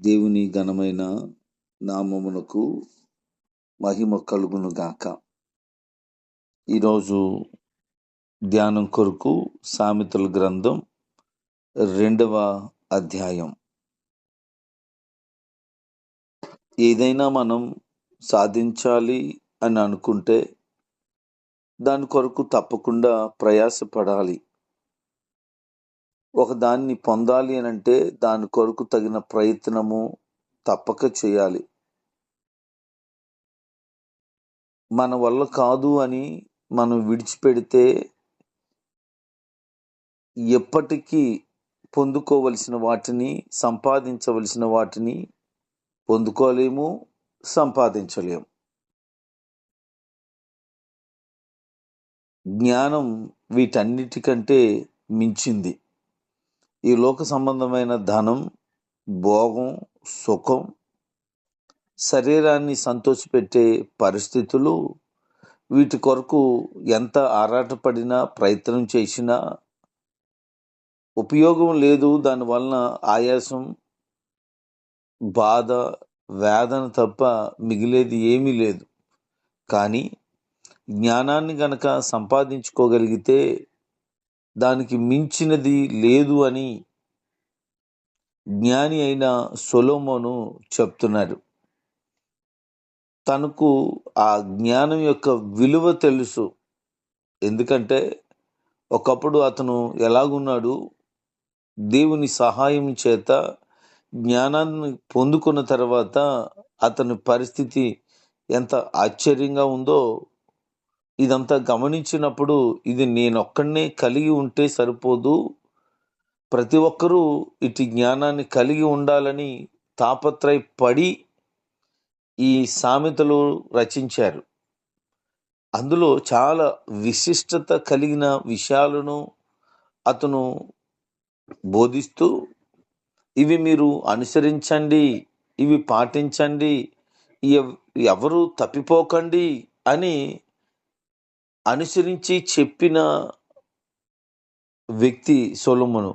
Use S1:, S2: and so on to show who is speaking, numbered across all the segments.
S1: దేవుని ఘనమైన నామమునకు మహిమ కలుగును గాక. ఈరోజు ధ్యానం కొరకు సామెతల గ్రంథం రెండవ అధ్యాయం. ఏదైనా మనం సాధించాలి అని అనుకుంటే దాని కొరకు తప్పకుండా ప్రయాసపడాలి. ఒక దాన్ని పొందాలి అని అంటే దాని కొరకు తగిన ప్రయత్నము తప్పక చేయాలి. మన వల్ల కాదు అని మనం విడిచిపెడితే ఎప్పటికీ పొందుకోవలసిన వాటిని సంపాదించవలసిన వాటిని పొందుకోలేము సంపాదించలేము. జ్ఞానం వీటన్నిటికంటే మించింది. ఈ లోక సంబంధమైన ధనం భోగం సుఖం శరీరాన్ని సంతోషపెట్టే పరిస్థితులు వీటి కొరకు ఎంత ఆరాటపడినా ప్రయత్నం చేసినా ఉపయోగం లేదు. దానివలన ఆయాసం బాధ వేదన తప్ప మిగిలేది ఏమీ లేదు. కానీ జ్ఞానాన్ని గనక సంపాదించుకోగలిగితే దానికి మించినది లేదు అని జ్ఞాని అయిన సొలోమోను చెప్తున్నాడు. తనకు ఆ జ్ఞానం యొక్క విలువ తెలుసు. ఎందుకంటే ఒకప్పుడు అతను ఎలాగున్నాడు? దేవుని సహాయం చేత జ్ఞానాన్ని పొందుకున్న తర్వాత అతని పరిస్థితి ఎంత ఆశ్చర్యంగా ఉందో ఇదంతా గమనించినప్పుడు ఇది నేనొక్కడనే కలిగి ఉంటే సరిపోదు. ప్రతి ఒక్కరూ ఇటు జ్ఞానాన్ని కలిగి ఉండాలని తాపత్రయపడి ఈ సామెతలు రచించారు. అందులో చాలా విశిష్టత కలిగిన విషయాలను అతను బోధిస్తూ ఇవి మీరు అనుసరించండి ఇవి పాటించండి ఎవరు తప్పిపోకండి అని అనుసరించి చెప్పిన వ్యక్తి సొలొమోను.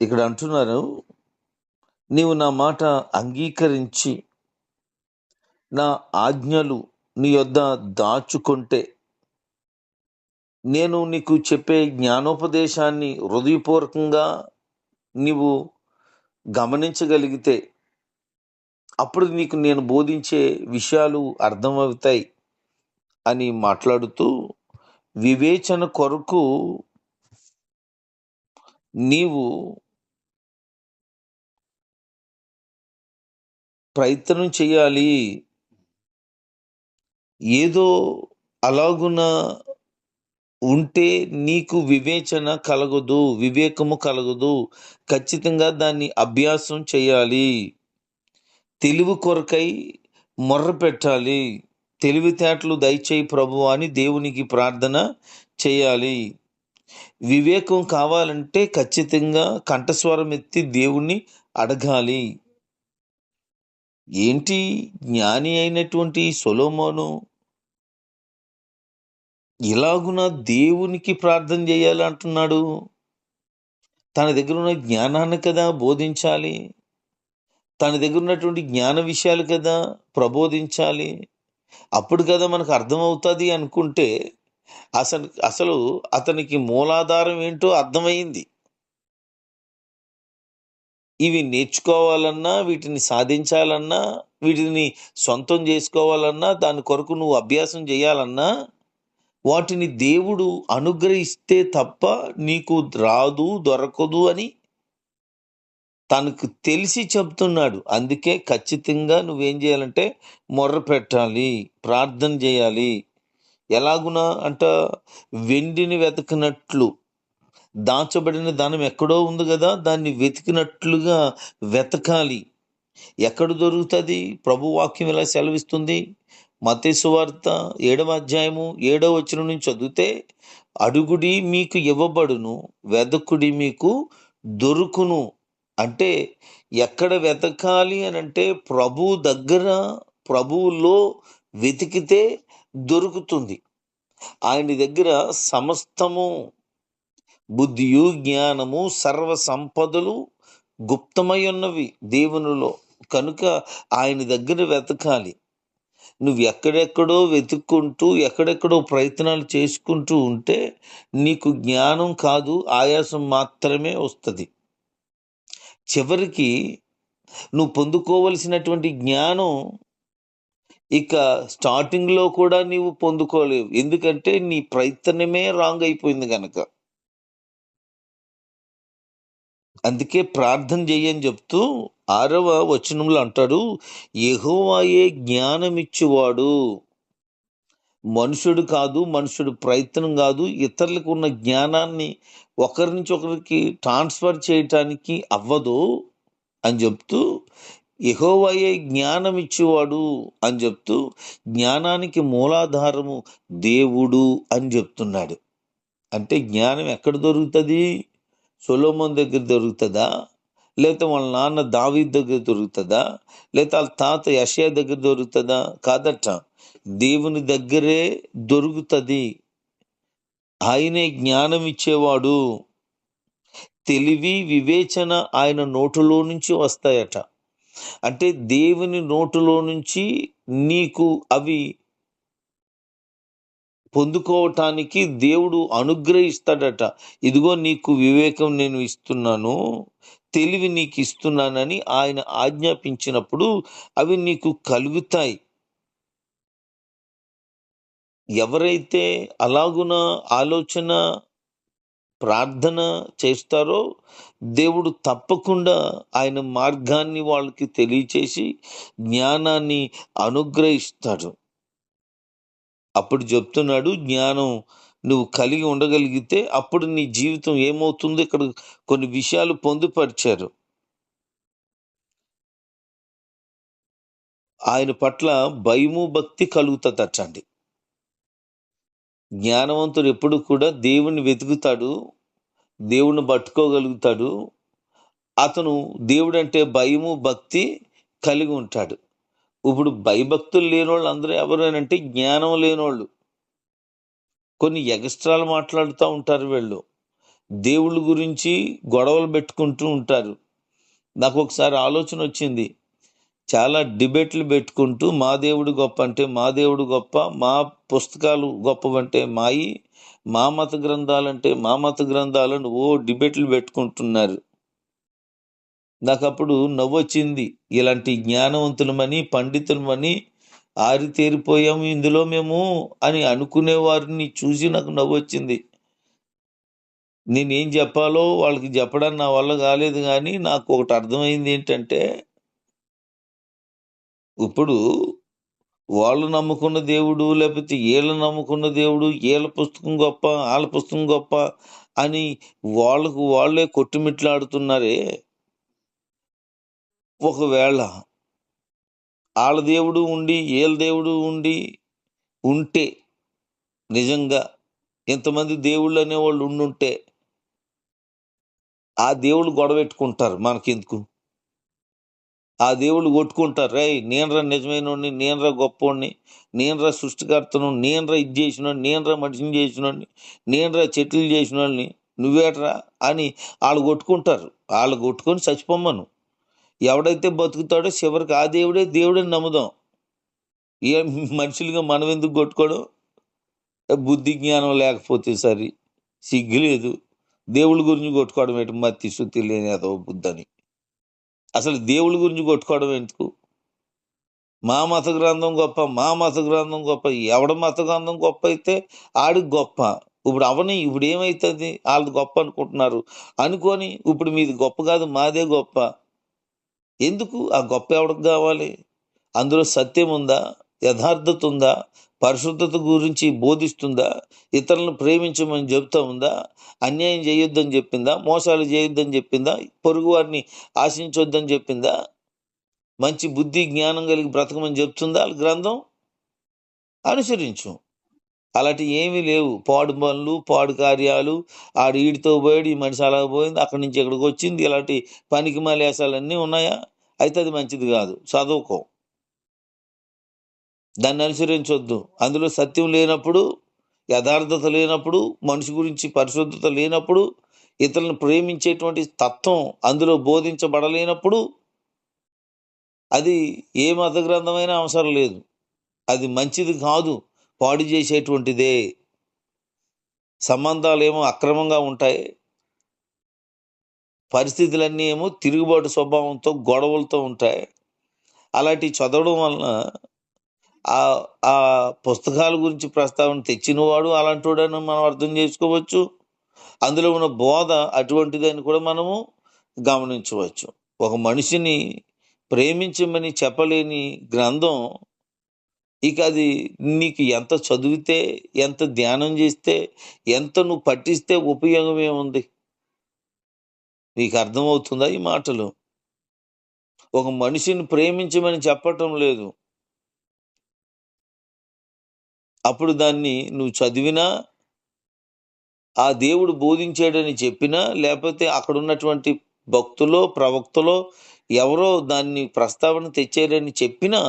S1: ఇక్కడ అంటున్నారు నీవు నా మాట అంగీకరించి నా ఆజ్ఞలు నీ యొద్ద దాచుకుంటే నేను నీకు చెప్పే జ్ఞానోపదేశాన్ని హృదయపూర్వకంగా నీవు గమనించగలిగితే అప్పుడు నీకు నేను బోధించే విషయాలు అర్థమవుతాయి. అని మాట్లాడుతూ వివేచన కొరకు నీవు ప్రయత్నం చేయాలి. ఏదో అలాగున ఉంటే నీకు వివేచన కలగదు వివేకము కలగదు. ఖచ్చితంగా దాన్ని అభ్యాసం చేయాలి. తెలివి కొరకై మొర్ర పెట్టాలి. తెలివితేటలు దయచేయి ప్రభు అని దేవునికి ప్రార్థన చేయాలి. వివేకం కావాలంటే ఖచ్చితంగా కంఠస్వరం ఎత్తి దేవుణ్ణి అడగాలి. ఏంటి జ్ఞాని అయినటువంటి సొలోమోను? ఇలాగున దేవునికి ప్రార్థన చేయాలి అంటున్నాడు. తన దగ్గర ఉన్న జ్ఞానాన్ని కదా బోధించాలి. తన దగ్గర ఉన్నటువంటి జ్ఞాన విషయాలు కదా ప్రబోధించాలి. అప్పుడు కదా మనకు అర్థమవుతుంది అనుకుంటే అసలు అసలు అతనికి మూలాధారం ఏంటో అర్థమైంది ఇవి నేర్చుకోవాలన్నా వీటిని సాధించాలన్నా వీటిని సొంతం చేసుకోవాలన్నా దాని కొరకు నువ్వు అభ్యాసం చేయాలన్నా వాటిని దేవుడు అనుగ్రహిస్తే తప్ప నీకు రాదు దొరకదు అని తనకు తెలిసి చెప్తున్నాడు అందుకే ఖచ్చితంగా నువ్వేం చేయాలంటే మొర్ర పెట్టాలి ప్రార్థన చేయాలి. ఎలాగునా అంట వెండిని వెతకినట్లు దాచబడిన ధనం ఎక్కడో ఉంది కదా దాన్ని వెతికినట్లుగా వెతకాలి. ఎక్కడ దొరుకుతుంది? ప్రభు వాక్యం ఎలా సెలవిస్తుంది? మతేశ్వార్త ఏడవ అధ్యాయము ఏడవ వచ్చిన నుంచి చదివితే అడుగుడి మీకు ఇవ్వబడును వెదకుడి మీకు దొరుకును. అంటే ఎక్కడ వెతకాలి అని అంటే ప్రభు దగ్గర ప్రభువులో వెతికితే దొరుకుతుంది. ఆయన దగ్గర సమస్తము బుద్ధియు జ్ఞానము సర్వ సంపదలు గుప్తమై ఉన్నవి దేవునిలో. కనుక ఆయన దగ్గర వెతకాలి. నువ్వు ఎక్కడెక్కడో వెతుక్కుంటూ ఎక్కడెక్కడో ప్రయత్నాలు చేసుకుంటూ ఉంటే నీకు జ్ఞానం కాదు ఆయాసం మాత్రమే వస్తుంది. చివరికి నువ్వు పొందుకోవలసినటువంటి జ్ఞానం ఇక స్టార్టింగ్లో కూడా నీవు పొందుకోలేవు. ఎందుకంటే నీ ప్రయత్నమే రాంగ్ అయిపోయింది కనుక అందుకే ప్రార్థన చెయ్యని చెప్తూ ఆరవ వచనంలో అంటాడు యెహోవాయే జ్ఞానమిచ్చువాడు. మనుషుడు కాదు మనుషుడు ప్రయత్నం కాదు ఇతరులకు ఉన్న జ్ఞానాన్ని ఒకరి నుంచి ఒకరికి ట్రాన్స్ఫర్ చేయటానికి అవ్వదు అని చెప్తూ యెహోవాయే జ్ఞానం ఇచ్చేవాడు అని చెప్తూ జ్ఞానానికి మూలాధారము దేవుడు అని చెప్తున్నాడు. అంటే జ్ఞానం ఎక్కడ దొరుకుతుంది? సొలోమన్ దగ్గర దొరుకుతుందా? లేకపోతే వాళ్ళ నాన్న దావీ దగ్గర దొరుకుతుందా? లేకపోతే వాళ్ళ తాత యషయా దగ్గర దొరుకుతుందా? కాదట. దేవుని దగ్గరే దొరుకుతుంది. ఆయనే జ్ఞానం ఇచ్చేవాడు. తెలివి వివేచన ఆయన నోటులో నుంచి వస్తాయట. అంటే దేవుని నోటులో నుంచి నీకు అవి పొందుకోవటానికి దేవుడు అనుగ్రహిస్తాడట. ఇదిగో నీకు వివేకం నేను ఇస్తున్నాను. తెలివి నీకు ఇస్తున్నానని ఆయన ఆజ్ఞాపించినప్పుడు అవి నీకు కలుగుతాయి. ఎవరైతే అలాగున ఆలోచన ప్రార్థన చేస్తారో దేవుడు తప్పకుండా ఆయన మార్గాన్ని వాళ్ళకి తెలియచేసి జ్ఞానాన్ని అనుగ్రహిస్తాడు. అప్పుడు చెప్తున్నాడు జ్ఞానం నువ్వు కలిగి ఉండగలిగితే అప్పుడు నీ జీవితం ఏమవుతుందో? ఇక్కడ కొన్ని విషయాలు పొందుపరిచారు. ఆయన పట్ల భయము భక్తి కలుగుతుందటండి. జ్ఞానవంతుడు ఎప్పుడు కూడా దేవుణ్ణి వెతుకుతాడు దేవుణ్ణి పట్టుకోగలుగుతాడు. అతను దేవుడు అంటే భయము భక్తి కలిగి ఉంటాడు. ఇప్పుడు భయభక్తులు లేనోళ్ళు అందరూ ఎవరేనంటే జ్ఞానం లేనోళ్ళు. కొన్ని ఎగస్ట్రాలు మాట్లాడుతూ ఉంటారు వీళ్ళు. దేవుళ్ళ గురించి గొడవలు పెట్టుకుంటూ ఉంటారు. నాకు ఒకసారి ఆలోచన వచ్చింది. చాలా డిబేట్లు పెట్టుకుంటూ మా దేవుడు గొప్ప అంటే మా దేవుడు గొప్ప మా పుస్తకాలు గొప్పవంటే మాయి మా మత గ్రంథాలంటే మా మత గ్రంథాలను ఓ డిబేట్లు పెట్టుకుంటున్నారు. నాకు అప్పుడు నవ్వొచ్చింది ఇలాంటి జ్ఞానవంతులమని పండితులమని ఆరితేరిపోయాము ఇందులో మేము అని అనుకునే వారిని చూసి నాకు నవ్వొచ్చింది. నేనేం చెప్పాలో వాళ్ళకి చెప్పడం నా వల్ల కాలేదు కానీ నాకు ఒకటి అర్థమైంది ఏంటంటే ఇప్పుడు వాళ్ళు నమ్ముకున్న దేవుడు లేకపోతే వీళ్ళు నమ్ముకున్న దేవుడు వీళ్ళ పుస్తకం గొప్ప వాళ్ళ పుస్తకం గొప్ప అని వాళ్ళకు వాళ్ళే కొట్టుమిట్లాడుతున్నారే? ఒకవేళ వాళ్ళ దేవుడు ఉండి వీళ్ళ దేవుడు ఉండి ఉంటే నిజంగా ఇంతమంది దేవుళ్ళు అనేవాళ్ళు ఉండుంటే ఆ దేవుళ్ళు గొడవ పెట్టుకుంటారు మనకెందుకు? ఆ దేవుళ్ళు కొట్టుకుంటారు. రే నేనరా నిజమైనోడిని నేనరా గొప్పోడిని నేనరా సృష్టికర్తను నేనరా ఇది చేసినోడిని నేనరా మనిషిని చేసినోడిని నేనరా చెట్లు చేసినోడిని నువ్వేట్రా అని వాళ్ళు కొట్టుకుంటారు. వాళ్ళు కొట్టుకొని చచ్చిపోమ్మను. ఎవడైతే బతుకుతాడో చివరికి ఆ దేవుడే దేవుడని నమ్ముదాం. ఏ మనుషులుగా మనం ఎందుకు కొట్టుకోవడం బుద్ధి జ్ఞానం లేకపోతే సరి సిగ్గులేదు లేదు. గురించి కొట్టుకోవడం ఏంటి? మత్తి శుద్ధి లేని అదో బుద్ధని. అసలు దేవుడి గురించి కొట్టుకోవడం ఎందుకు? మా మత గ్రంథం గొప్ప మా మత గ్రంథం గొప్ప ఎవడ మత గ్రంథం గొప్ప అయితే ఆడికి గొప్ప. ఇప్పుడు అవని ఇప్పుడు ఏమవుతుంది వాళ్ళది గొప్ప అనుకుంటున్నారు. అనుకొని ఇప్పుడు మీది గొప్ప కాదు మాదే గొప్ప. ఎందుకు? ఆ గొప్ప ఎవడికి కావాలి? అందులో సత్యం ఉందా? యథార్థత ఉందా? పరిశుద్ధత గురించి బోధిస్తుందా? ఇతరులను ప్రేమించమని చెబుతా ఉందా? అన్యాయం చేయొద్దని చెప్పిందా? మోసాలు చేయొద్దని చెప్పిందా? పొరుగు వారిని ఆశించొద్దని చెప్పిందా? మంచి బుద్ధి జ్ఞానం కలిగి బ్రతకమని చెప్తుందా గ్రంథం? అనుసరించు. అలాంటి ఏమీ లేవు. పాడు పనులు పాడు కార్యాలు ఆడు ఈడితో పోయాడు ఈ మనిషి అలా పోయింది అక్కడి నుంచి ఇక్కడికి వచ్చింది ఇలాంటి పనికి మాలేసాలన్నీ ఉన్నాయా? అయితే అది మంచిది కాదు. చదువుకో. దాన్ని అనుసరించొద్దు. అందులో సత్యం లేనప్పుడు యథార్థత లేనప్పుడు మనిషి గురించి పరిశుద్ధత లేనప్పుడు ఇతరులను ప్రేమించేటువంటి తత్వం అందులో బోధించబడలేనప్పుడు అది ఏ మత గ్రంథమైన అవసరం లేదు. అది మంచిది కాదు పాడు చేసేటువంటిదే. సంబంధాలు ఏమో అక్రమంగా ఉంటాయి. పరిస్థితులన్నీ ఏమో తిరుగుబాటు స్వభావంతో గొడవలతో ఉంటాయి. అలాంటి చదవడం వలన ఆ ఆ పుస్తకాల గురించి ప్రస్తావన తెచ్చినవాడు అలాంటివాడని మనం అర్థం చేసుకోవచ్చు. అందులో ఉన్న బోధ అటువంటిదని కూడా మనము గమనించవచ్చు. ఒక మనిషిని ప్రేమించమని చెప్పలేని గ్రంథం ఇక అది నీకు ఎంత చదివితే ఎంత ధ్యానం చేస్తే ఎంత నువ్వు పట్టిస్తే ఉపయోగం ఏముంది నీకు అర్థమవుతుందా ఈ మాటలు? ఒక మనిషిని ప్రేమించమని చెప్పటం లేదు. అప్పుడు దాన్ని నువ్వు చదివినా ఆ దేవుడు బోధించాడని చెప్పినా లేకపోతే అక్కడ ఉన్నటువంటి భక్తులో ప్రవక్తలో ఎవరో దాన్ని ప్రస్తావన తెచ్చారని చెప్పినా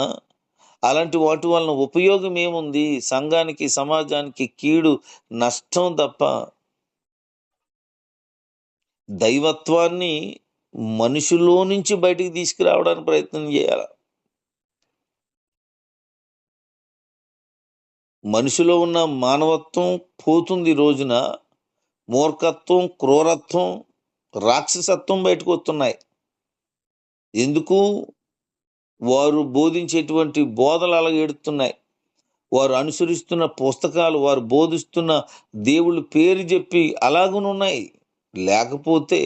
S1: అలాంటి వాటి వలన ఉపయోగం ఏముంది? సంఘానికి సమాజానికి కీడు నష్టం తప్ప దైవత్వాన్ని మనుషులో నుంచి బయటికి తీసుకురావడానికి ప్రయత్నం చేయాలి? మనిషిలో ఉన్న మానవత్వం పోతుంది రోజున. మూర్ఖత్వం క్రూరత్వం రాక్షసత్వం బయటకు వస్తున్నాయి. ఎందుకు? వారు బోధించేటువంటి బోధలు అలగెడుతున్నాయి వారు అనుసరిస్తున్న పుస్తకాలు వారు బోధిస్తున్న దేవుళ్ళ పేరు చెప్పి అలాగనున్నాయి. లేకపోతే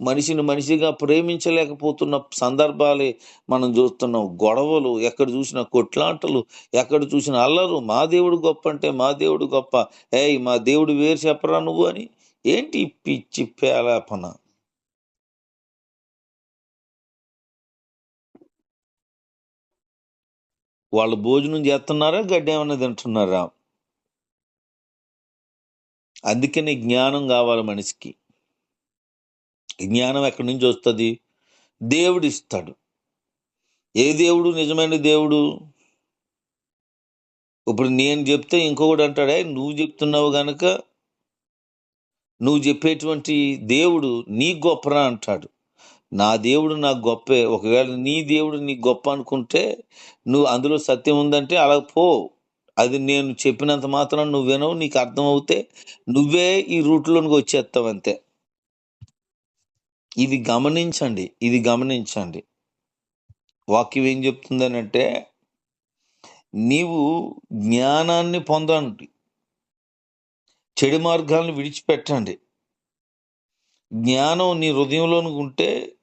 S1: మనిషిని మనిషిగా ప్రేమించలేకపోతున్న సందర్భాలే మనం చూస్తున్నాం గొడవలు ఎక్కడ చూసిన కొట్లాటలు ఎక్కడ చూసిన అల్లరు. మా దేవుడు గొప్ప అంటే మా దేవుడు గొప్ప. ఏయ్ మా దేవుడు వేరు చెప్పరా నువ్వు అని? ఏంటి పిచ్చి పేలాపన? వాళ్ళు భోజనం చేస్తున్నారా గడ్డి ఏమైనా తింటున్నారా? అందుకని జ్ఞానం కావాలి మనిషికి. జ్ఞానం ఎక్కడి నుంచి వస్తుంది? దేవుడు ఇస్తాడు ఏ దేవుడు? నిజమైన దేవుడు? ఇప్పుడు నేను చెప్తే ఇంకొకటి అంటాడే నువ్వు చెప్తున్నావు గనక నువ్వు చెప్పేటువంటి దేవుడు నీ గొప్పరా? అంటాడు. నా దేవుడు నాకు గొప్పే. ఒకవేళ నీ దేవుడు నీ గొప్ప అనుకుంటే నువ్వు అందులో సత్యం ఉందంటే అలా పో. అది నేను చెప్పినంత మాత్రం నువ్వు వినవు నీకు అర్థమవుతే నువ్వే ఈ రూట్లోనికి వచ్చేస్తావు అంతే. ఇది గమనించండి ఇది గమనించండి. వాక్యం ఏం చెప్తుందనంటే నీవు జ్ఞానాన్ని పొందండి. చెడు మార్గాలను విడిచిపెట్టండి. జ్ఞానం నీ హృదయంలోని ఉంటే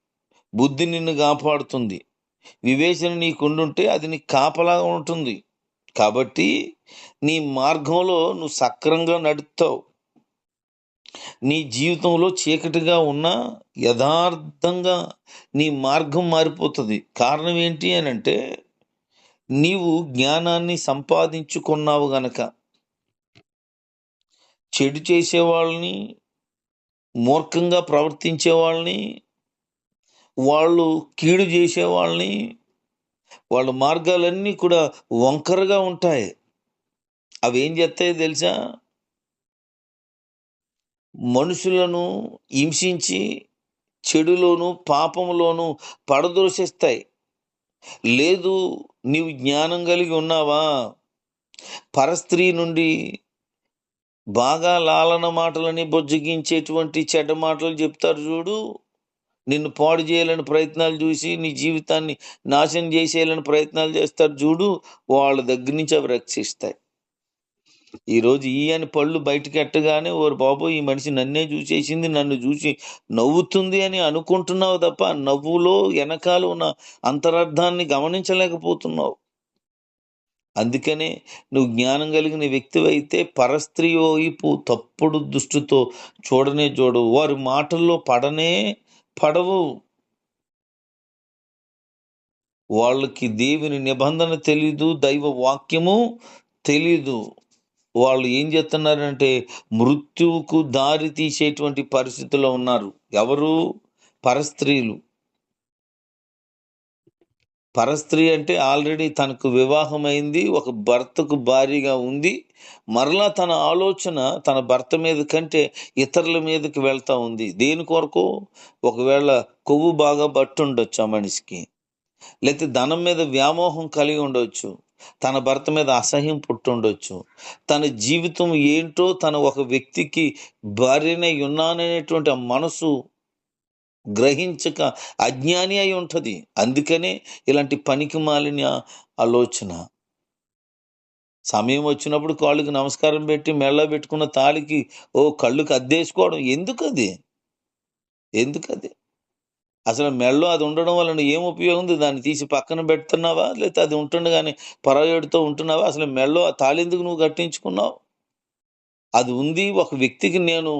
S1: బుద్ధి నిన్ను కాపాడుతుంది. వివేచన నీకుండుంటే అది నీకు కాపలాగా ఉంటుంది. కాబట్టి నీ మార్గంలో నువ్వు సక్రంగా నడుస్తావు నీ జీవితంలో చీకటిగా ఉన్న యథార్థంగా నీ మార్గం మారిపోతుంది. కారణం ఏంటి అని అంటే నీవు జ్ఞానాన్ని సంపాదించుకున్నావు గనక చెడు చేసే వాళ్ళని మూర్ఖంగా ప్రవర్తించే వాళ్ళని వాళ్ళు కీడు చేసే వాళ్ళని వాళ్ళ మార్గాలన్నీ కూడా వంకరగా ఉంటాయి. అవి ఏం చేస్తాయో తెలుసా? మనుషులను హింసించి చెడులోను పాపంలోను పడదోషిస్తాయి లేదు నీవు జ్ఞానం కలిగి ఉన్నావా? పరస్త్రీ నుండి బాగా లాలన మాటలని బొజ్జగించేటువంటి చెడ్డ మాటలు చెప్తారు చూడు. నిన్ను పాడు చేయాలని ప్రయత్నాలు చూసి నీ జీవితాన్ని నాశనం చేసేయాలని ప్రయత్నాలు చేస్తారు చూడు. వాళ్ళ దగ్గర నుంచి అవి రక్షిస్తాయి. ఈ రోజు పళ్ళు బయటకు ఎట్టగానే ఓరు బాబు ఈ మనిషి నన్నే చూసేసింది నన్ను చూసి నవ్వుతుంది అని అనుకుంటున్నావు తప్ప నవ్వులో వెనకాల ఉన్న అంతరార్థాన్ని గమనించలేకపోతున్నావు. అందుకనే నువ్వు జ్ఞానం కలిగిన వ్యక్తివైతే పరస్త్రీ వైపు తప్పుడు దృష్టితో చూడనే చూడవు వారి మాటల్లో పడనే పడవు. వాళ్ళకి దేవుని నిబంధన తెలీదు దైవ వాక్యము తెలీదు. వాళ్ళు ఏం చేస్తున్నారంటే మృత్యువుకు దారి తీసేటువంటి పరిస్థితిలో ఉన్నారు. ఎవరు? పరస్త్రీలు. పరస్త్రీ అంటే ఆల్రెడీ తనకు వివాహమైంది ఒక భర్తకు భారీగా ఉంది. మరలా తన ఆలోచన తన భర్త మీద కంటే ఇతరుల మీదకి వెళ్తూ ఉంది. దేని కొరకు? ఒకవేళ కొవ్వు బాగా బట్టుండొచ్చు ఆ మనిషికి. లేకపోతే ధనం మీద వ్యామోహం కలిగి ఉండొచ్చు. తన భర్త మీద అసహ్యం పుట్టుండొచ్చు. తన జీవితం ఏంటో తన ఒక వ్యక్తికి భార్యనై ఉన్నాననేటువంటి ఆ మనసు గ్రహించక అజ్ఞాని అయి ఉంటది. అందుకనే ఇలాంటి పనికి మాలిన ఆలోచన. సమయం వచ్చినప్పుడు కాళ్ళకి నమస్కారం పెట్టి మెళ్ళ పెట్టుకున్న తాళికి ఓ కళ్ళుకి అద్దేసుకోవడం ఎందుకది? ఎందుకది? అసలు మెళ్ళో అది ఉండడం వలన ఏం ఉపయోగం ఉంది? దాన్ని తీసి పక్కన పెడుతున్నావా? లేకపోతే అది ఉంటుండగానే పరాయుడితో ఉంటున్నావా? అసలు మెళ్ళో ఆ తాళెందుకు నువ్వు కట్టించుకున్నావు? అది ఉంది ఒక వ్యక్తికి నేను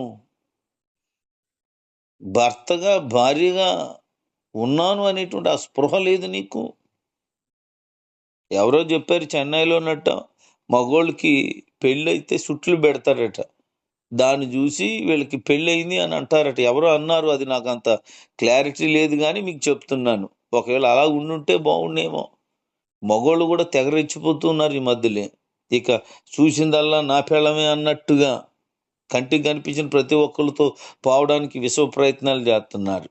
S1: భర్తగా భార్యగా ఉన్నాను అనేటువంటి ఆ స్పృహ లేదు నీకు? ఎవరో చెప్పారు చెన్నైలో ఉన్నట్ట మగోళ్ళకి పెళ్ళైతే సుట్లు పెడతారట. దాన్ని చూసి వీళ్ళకి పెళ్ళయింది అని అంటారట. ఎవరో అన్నారు అది నాకు అంత క్లారిటీ లేదు కానీ మీకు చెప్తున్నాను. ఒకవేళ అలా ఉండుంటే బాగుండేమో. మగోళ్ళు కూడా తెగరెచ్చిపోతున్నారు ఈ మధ్యలో. ఇక చూసిందల్లా నా పెళ్ళమే అన్నట్టుగా కంటికి కనిపించిన ప్రతి ఒక్కరితో పోవడానికి విశ్వ ప్రయత్నాలు చేస్తున్నారు.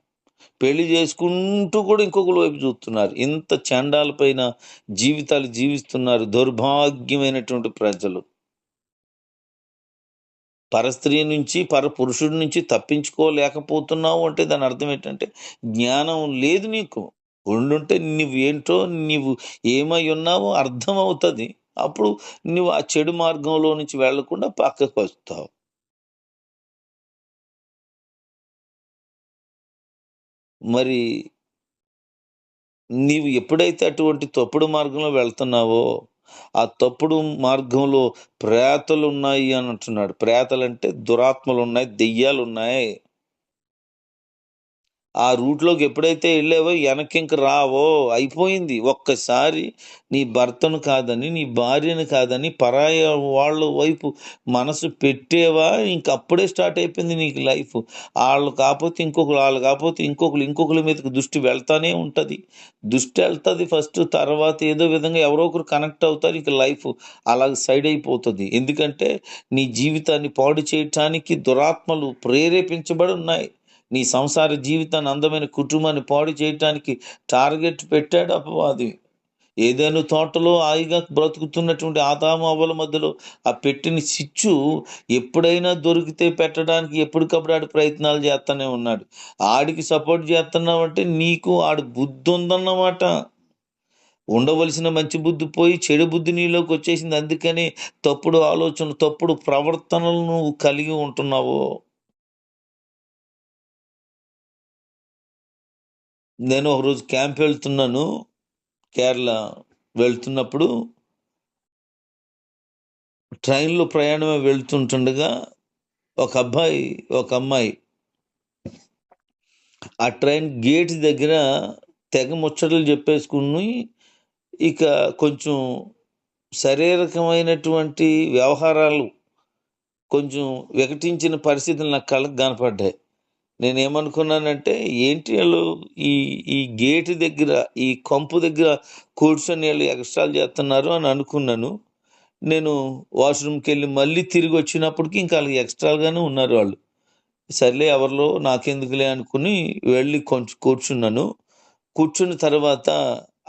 S1: పెళ్ళి చేసుకుంటూ కూడా ఇంకొకరు వైపు చూస్తున్నారు. ఇంత చండాలపైన జీవితాలు జీవిస్తున్నారు. దౌర్భాగ్యమైనటువంటి ప్రజలు. పరస్త్రీ నుంచి పరపురుషుడి నుంచి తప్పించుకోలేకపోతున్నావు అంటే దాని అర్థం ఏంటంటే జ్ఞానం లేదు నీకు. ఉండుంటే నువ్వు ఏంటో నీవు ఏమై ఉన్నావో అర్థం అవుతుంది అప్పుడు నువ్వు ఆ చెడు మార్గంలో నుంచి వెళ్ళకుండా పక్కకు వస్తావు. మరి నీవు ఎప్పుడైతే అటువంటి తప్పుడు మార్గంలో వెళ్తున్నావో ఆ తప్పుడు మార్గంలో ప్రేతలు ఉన్నాయి అని అంటున్నాడు ప్రేతలు అంటే దురాత్మలు ఉన్నాయి దెయ్యాలు ఉన్నాయి ఆ రూట్లోకి ఎప్పుడైతే వెళ్ళావో వెనక్కి ఇంక రావో అయిపోయింది. ఒక్కసారి నీ భర్తను కాదని నీ భార్యను కాదని పరాయ వాళ్ళ వైపు మనసు పెట్టేవా? ఇంక అప్పుడే స్టార్ట్ అయిపోయింది నీకు లైఫ్. వాళ్ళు కాకపోతే ఇంకొకరు వాళ్ళు కాకపోతే ఇంకొకరు ఇంకొకరి మీదకి దృష్టి వెళ్తానే ఉంటుంది. దృష్టి వెళ్తుంది ఫస్ట్ తర్వాత ఏదో విధంగా ఎవరో ఒకరు కనెక్ట్ అవుతారు ఇక లైఫ్ అలా సైడ్ అయిపోతుంది. ఎందుకంటే నీ జీవితాన్ని పాడు చేయటానికి దురాత్మలు ప్రేరేపించబడి ఉన్నాయి. నీ సంసార జీవితాన్ని అందమైన కుటుంబాన్ని పాడు చేయటానికి టార్గెట్ పెట్టాడు అపవాది. ఏదైనా తోటలో హాయిగా బ్రతుకుతున్నటువంటి ఆదాము అవల మధ్యలో ఆ పెట్టిన సిచ్చు ఎప్పుడైనా దొరికితే పెట్టడానికి ఎప్పటికప్పుడు ఆడు ప్రయత్నాలు చేస్తూనే ఉన్నాడు. ఆడికి సపోర్ట్ చేస్తున్నావంటే నీకు ఆడు బుద్ధి ఉందన్నమాట. ఉండవలసిన మంచి బుద్ధి పోయి చెడు బుద్ధి నీలోకి వచ్చేసింది. అందుకని తప్పుడు ఆలోచన తప్పుడు ప్రవర్తనలు నువ్వు కలిగి ఉంటున్నావు. నేను ఒకరోజు క్యాంప్ వెళ్తున్నాను కేరళ వెళ్తున్నప్పుడు ట్రైన్లో ప్రయాణమే వెళ్తుంటుండగా ఒక అబ్బాయి ఒక అమ్మాయి ఆ ట్రైన్ గేట్ దగ్గర తెగ ముచ్చటలు చెప్పేసుకుని ఇక కొంచెం శారీరకమైనటువంటి వ్యవహారాలు కొంచెం వికటించిన పరిస్థితులు నాకు కళ్ళకు కనపడ్డాయి. నేనేమనుకున్నానంటే ఏంటి వాళ్ళు ఈ ఈ గేట్ దగ్గర ఈ కంపు దగ్గర కూర్చొని వాళ్ళు ఎక్స్ట్రాలు చేస్తున్నారు అని అనుకున్నాను. నేను వాష్రూమ్కి వెళ్ళి మళ్ళీ తిరిగి వచ్చినప్పటికి ఇంకా వాళ్ళకి ఎక్స్ట్రాలుగానే ఉన్నారు వాళ్ళు. సర్లే ఎవరిలో నాకెందుకులే అనుకుని వెళ్ళి కొంచెం కూర్చున్నాను. కూర్చున్న తర్వాత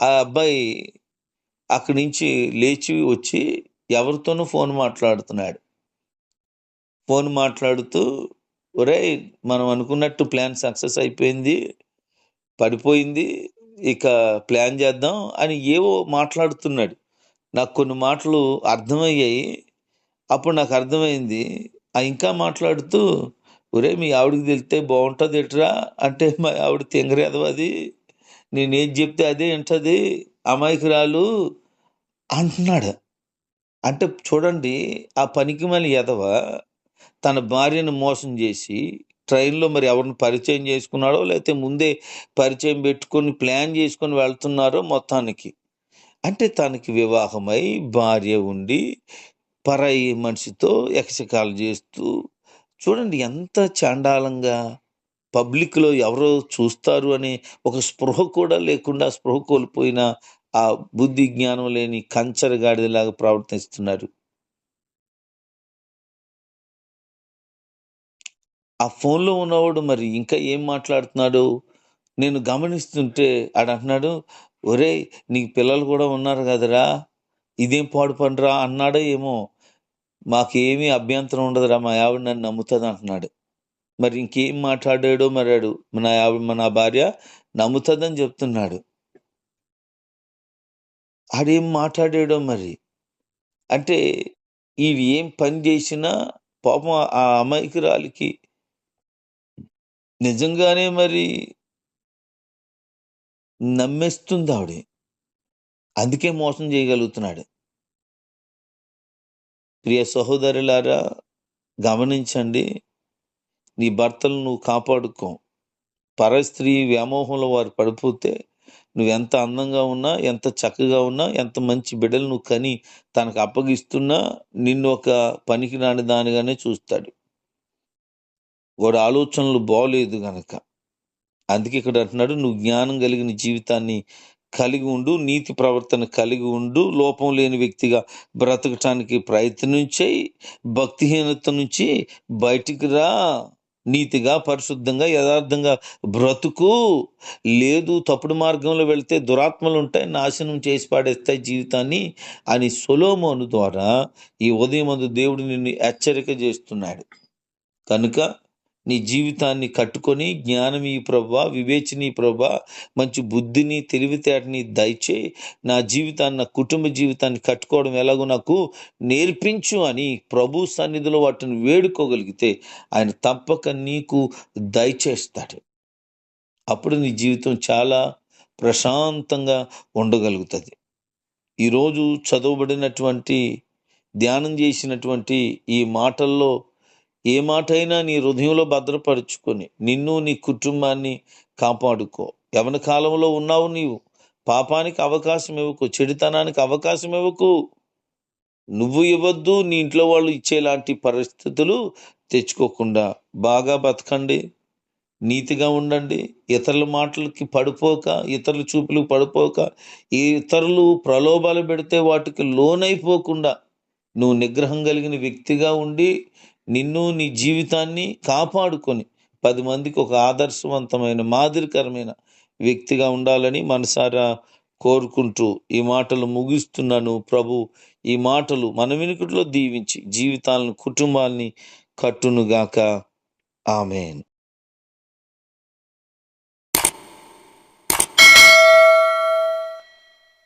S1: ఆ అబ్బాయి అక్కడి నుంచి లేచి వచ్చి ఎవరితోనూ ఫోన్ మాట్లాడుతున్నాడు. ఫోన్ మాట్లాడుతూ ఒరేయ్ మనం అనుకున్నట్టు ప్లాన్ సక్సెస్ అయిపోయింది పడిపోయింది ఇక ప్లాన్ చేద్దాం అని ఏవో మాట్లాడుతున్నాడు. నాకు కొన్ని మాటలు అర్థమయ్యాయి. అప్పుడు నాకు అర్థమైంది. ఆ ఇంకా మాట్లాడుతూ ఒరే మీ ఆవిడకి తెలితే బాగుంటుంది ఎట్రా? అంటే మా ఆవిడ తెంగరేదవ అది? నేనేం చెప్తే అదే ఏంటది అమాయకురాలు అంటున్నాడు అంటే చూడండి ఆ పనికి మళ్ళీ ఎదవ? తన భార్యను మోసం చేసి ట్రైన్లో మరి ఎవరిని పరిచయం చేసుకున్నాడో లేకపోతే ముందే పరిచయం పెట్టుకొని ప్లాన్ చేసుకొని వెళ్తున్నారో మొత్తానికి అంటే తనకి వివాహమై భార్య ఉండి పరాయి మనిషితో యక్షకాలు చేస్తూ చూడండి ఎంత చాండాలంగా పబ్లిక్‌లో ఎవరో చూస్తారు అనే ఒక స్పృహ కూడా లేకుండా స్పృహ కోల్పోయిన ఆ బుద్ధి జ్ఞానం లేని కంచర గాడిదలాగా ప్రవర్తిస్తున్నారు. ఆ ఫోన్‌లో ఉన్నవాడు మరి ఇంకా ఏం మాట్లాడుతున్నాడు నేను గమనిస్తుంటే ఆడంటున్నాడు, "ఒరేయ్! నీకు పిల్లలు కూడా ఉన్నారు గదరా! ఇదేం పాడు పనిరా" అన్నాడో ఏమో! "మాకేమీ అభ్యంతరం ఉండదురా! మా ఆవిడ నన్ను నమ్ముతదంటున్నాడు." మరి ఇంకేం మాట్లాడాడో మరి ఆడు నా ఆవిడ నా భార్య నమ్ముతదని చెప్తున్నాడు. ఆడేం మాట్లాడాడో మరి. అంటే ఈడు ఏం పని చేసినా పాపం ఆ అమాయకురాలికి నిజంగానే మరి నమ్మేస్తుంది ఆవిడ అందుకే మోసం చేయగలుగుతున్నాడు. ప్రియ సహోదరులారా గమనించండి. నీ భర్తలను నువ్వు కాపాడుకో. పరస్త్రీ వ్యామోహంలో వారు పడిపోతే నువ్వెంత అందంగా ఉన్నా, ఎంత చక్కగా ఉన్నా, ఎంత మంచి బిడ్డలు నువ్వు కని తనకు అప్పగిస్తున్నా నిన్ను ఒక పనికిరాని దానిగానే చూస్తాడు. వాడు ఆలోచనలు బాగోలేదు గనక. అందుకే ఇక్కడ అంటున్నాడు నువ్వు జ్ఞానం కలిగిన జీవితాన్ని కలిగి ఉండు, నీతి ప్రవర్తన కలిగి ఉండు, లోపం లేని వ్యక్తిగా బ్రతకటానికి ప్రయత్నం భక్తిహీనత నుంచి బయటికి రా. నీతిగా, పరిశుద్ధంగా, యథార్థంగా బ్రతుకు. లేదు తప్పుడు మార్గంలో వెళితే దురాత్మలు ఉంటాయి నాశనం చేసి పాడేస్తాయి జీవితాన్ని అని సొలొమోను ద్వారా ఈ ఉదయమందు దేవుడు నిన్ను హెచ్చరిక చేస్తున్నాడు. కనుక నీ జీవితాన్ని కట్టుకొని జ్ఞానం ఇయ్యి వివేచనీ వివేచన మంచి బుద్ధిని, తెలివితేటని దయచేయి. నా జీవితాన్ని, నా కుటుంబ జీవితాన్ని కట్టుకోవడం ఎలాగో నాకు నేర్పించు అని ప్రభు సన్నిధిలో వాటిని వేడుకోగలిగితే ఆయన తప్పక నీకు దయచేస్తాడు. అప్పుడు నీ జీవితం చాలా ప్రశాంతంగా ఉండగలుగుతుంది ఈరోజు చదవబడినటువంటి ధ్యానం చేసినటువంటి ఈ మాటల్లో ఏ మాటైనా నీ హృదయంలో భద్రపరుచుకొని నిన్ను, నీ కుటుంబాన్ని కాపాడుకో. యవన కాలంలో ఉన్నావు నీవు. పాపానికి అవకాశం ఇవ్వకు. చెడుతనానికి అవకాశం ఇవ్వకు. నువ్వు ఇవ్వద్దు. నీ ఇంట్లో వాళ్ళు ఇచ్చేలాంటి పరిస్థితులు తెచ్చుకోకుండా బాగా బతకండి. నీతిగా ఉండండి. ఇతరుల మాటలకి పడిపోక, ఇతరుల చూపులకు పడిపోక, ఇతరులు ప్రలోభాలు పెడితే వాటికి లోనైపోకుండా నువ్వు నిగ్రహం కలిగిన వ్యక్తిగా ఉండి నిన్ను, నీ జీవితాన్ని కాపాడుకొని పది మందికి ఒక ఆదర్శవంతమైన, మాదిరికరమైన వ్యక్తిగా ఉండాలని మనసారా కోరుకుంటూ ఈ మాటలు ముగిస్తున్నాను. ప్రభు ఈ మాటలు మన వెనుకట్లో దీవించి జీవితాలను, కుటుంబాల్ని కట్టునుగాక. ఆమేన్.